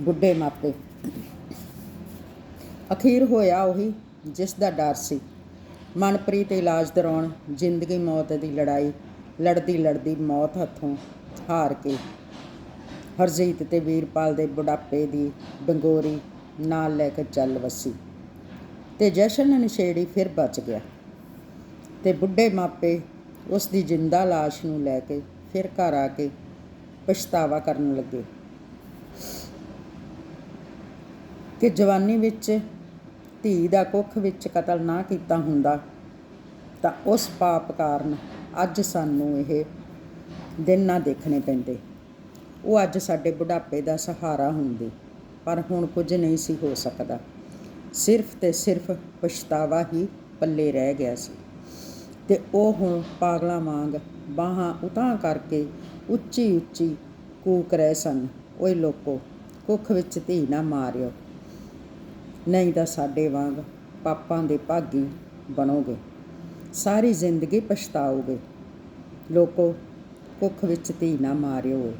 ਬੁੱਢੇ ਮਾਪੇ। ਅਖੀਰ ਹੋਇਆ ਉਹੀ, ਜਿਸ ਦਾ ਡਰ ਸੀ। ਮਨਪ੍ਰੀਤ ਇਲਾਜ ਦੌਰਾਨ ਜ਼ਿੰਦਗੀ ਮੌਤ ਦੀ ਲੜਾਈ, ਲੜਦੀ ਲੜਦੀ ਮੌਤ ਹੱਥੋਂ ਹਾਰ ਕੇ ਹਰਜੀਤ ਤੇ ਵੀਰਪਾਲ ਦੇ ਬੁਢਾਪੇ ਦੀ ਡੰਗੋਰੀ ਨਾਲ ਲੈ ਕੇ ਚੱਲ ਵਸੀ ਤੇ ਜਸ਼ਨ ਨਸ਼ੇੜੀ ਫਿਰ ਬਚ ਗਿਆ ਤੇ ਬੁੱਢੇ ਮਾਪੇ ਉਸ ਦੀ ਜਿੰਦਾ ਲਾਸ਼ ਨੂੰ ਲੈ ਕੇ ਫਿਰ ਘਰ ਆ ਕੇ ਪਛਤਾਵਾ ਕਰਨ ਲੱਗੇ। ਕਿ ਜਵਾਨੀ ਵਿੱਚ ਧੀ ਦਾ ਕੁੱਖ ਵਿੱਚ ਕਤਲ ਨਾ ਕੀਤਾ ਹੁੰਦਾ, ਤਾਂ ਉਸ ਪਾਪ ਕਾਰਨ ਅੱਜ ਸਾਨੂੰ ਇਹ ਦਿਨ ਨਾ ਦੇਖਣੇ ਪੈਂਦੇ। ਉਹ ਅੱਜ ਸਾਡੇ ਬੁਢਾਪੇ ਦਾ ਸਹਾਰਾ ਹੁੰਦੀ, ਪਰ ਹੁਣ ਕੁਝ ਨਹੀਂ ਸੀ ਹੋ ਸਕਦਾ। ਸਿਰਫ ਤੇ ਸਿਰਫ ਪਛਤਾਵਾ ਹੀ ਪੱਲੇ ਰਹਿ ਗਿਆ ਸੀ। ਤੇ ਉਹ ਹੁਣ ਪਾਗਲਾਂ ਵਾਂਗ ਬਾਹਾਂ ਉਤਾਂ ਕਰਕੇ ਉੱਚੀ ਉੱਚੀ ਕੂਕ ਰਹੇ ਸਨ। ਓਏ ਲੋਕੋ, ਕੁੱਖ ਵਿੱਚ ਧੀ ਨਾ ਮਾਰਿਓ। ਨਹੀਂ ਤਾਂ ਸਾਡੇ ਵਾਂਗ ਪਾਪਾਂ ਦੇ ਭਾਗੀ ਬਣੋਗੇ, ਸਾਰੀ ਜ਼ਿੰਦਗੀ ਪਛਤਾਓਗੇ। ਲੋਕੋ ਕੁੱਖ ਵਿੱਚ ਧੀ ਨਾ ਮਾਰਿਓ।